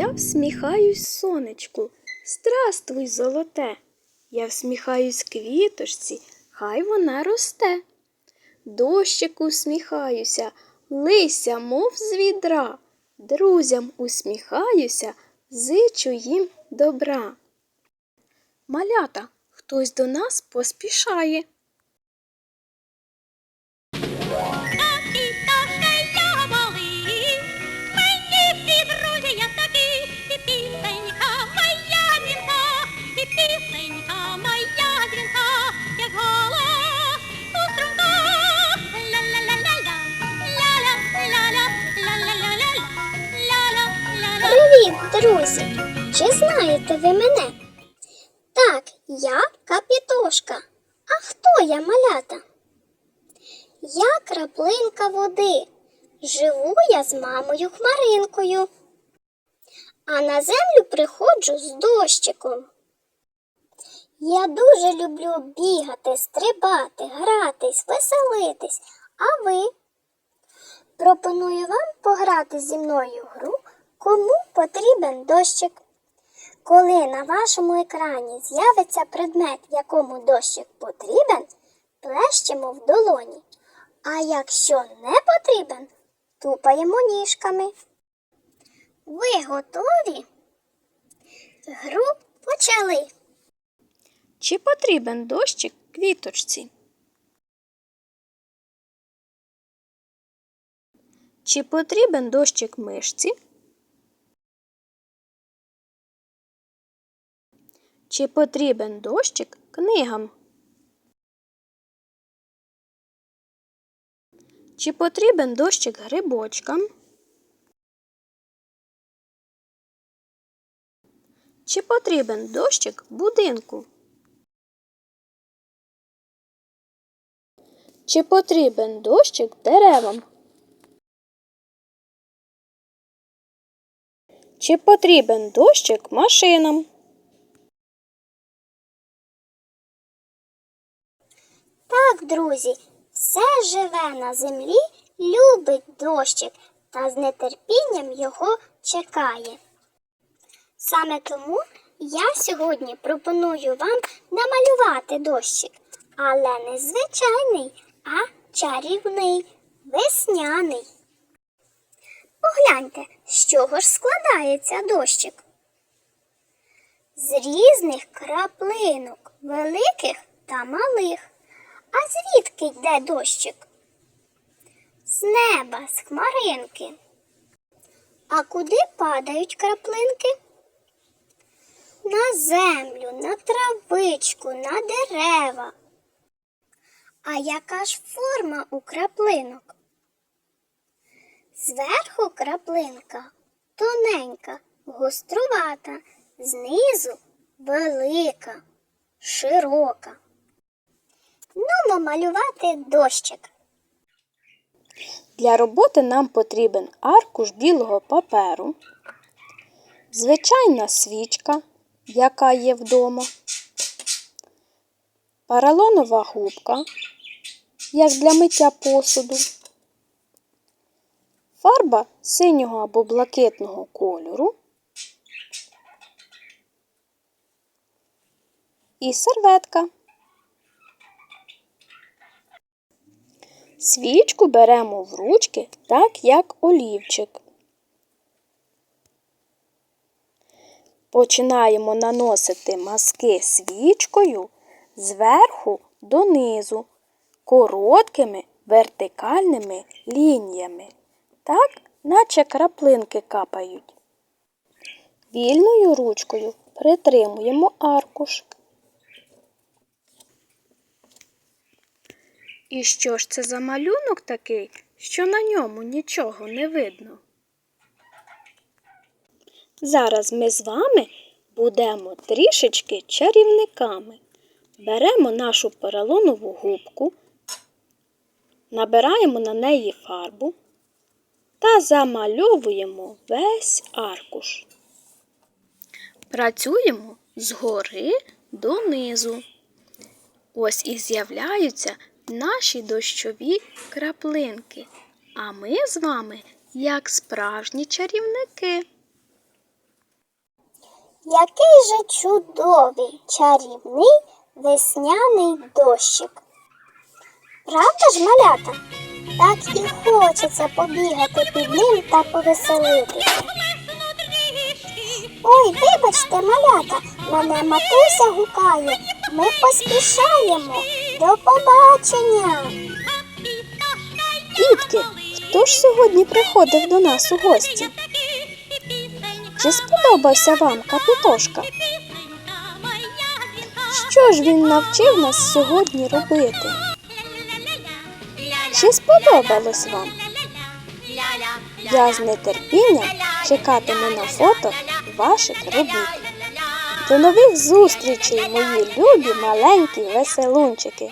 Я всміхаюсь сонечку, здравствуй, золоте. Я всміхаюсь квіточці, хай вона росте. Дощику усміхаюся, лися, мов з відра. Друзям усміхаюся, зичу їм добра. Малята, хтось до нас поспішає. Знаєте ви мене? Так, я капітошка. А хто я малята? Я краплинка води. Живу я з мамою хмаринкою. А на землю приходжу з дощиком. Я дуже люблю бігати, стрибати, гратись, веселитись. А ви? Пропоную вам пограти зі мною гру, кому потрібен дощик. Коли на вашому екрані з'явиться предмет, якому дощик потрібен, плещемо в долоні. А якщо не потрібен, тупаємо ніжками. Ви готові? Гру почали. Чи потрібен дощик квіточці? Чи потрібен дощик мишці? Чи потрібен дощик книгам? Чи потрібен дощик грибочкам? Чи потрібен дощик будинку? Чи потрібен дощик деревам? Чи потрібен дощик машинам? Так, друзі, все живе на землі, любить дощик та з нетерпінням його чекає. Саме тому я сьогодні пропоную вам намалювати дощик, але не звичайний, а чарівний, весняний. Погляньте, з чого ж складається дощик. З різних краплинок, великих та малих. А звідки йде дощик? З неба, з хмаринки. А куди падають краплинки? На землю, на травичку, на дерева. А яка ж форма у краплинок? Зверху краплинка тоненька, гострувата, знизу велика, широка. Нумо малювати дощик. Для роботи нам потрібен аркуш білого паперу, звичайна свічка, яка є вдома, паралонова губка, як для миття посуду, фарба синього або блакитного кольору і серветка. Свічку беремо в ручки, так як олівчик. Починаємо наносити мазки свічкою зверху донизу, короткими вертикальними лініями, так, наче краплинки капають. Вільною ручкою притримуємо аркуш. І що ж це за малюнок такий, що на ньому нічого не видно? Зараз ми з вами будемо трішечки чарівниками. Беремо нашу поролонову губку, набираємо на неї фарбу та замальовуємо весь аркуш. Працюємо згори донизу. Ось і з'являються наші дощові краплинки. А ми з вами, як справжні чарівники. Який же чудовий, чарівний весняний дощик. Правда ж, малята? Так і хочеться побігати під ним та повеселитися. Ой, вибачте, малята, мене матуся гукає. Ми поспішаємо. До побачення. Дітки, хто ж сьогодні приходив до нас у гості? Чи сподобався вам капітошка? Що ж він навчив нас сьогодні робити? Чи сподобалось вам? Я з нетерпінням чекатиму на фото ваших робіт. До нових зустрічей, мої любі маленькі веселунчики!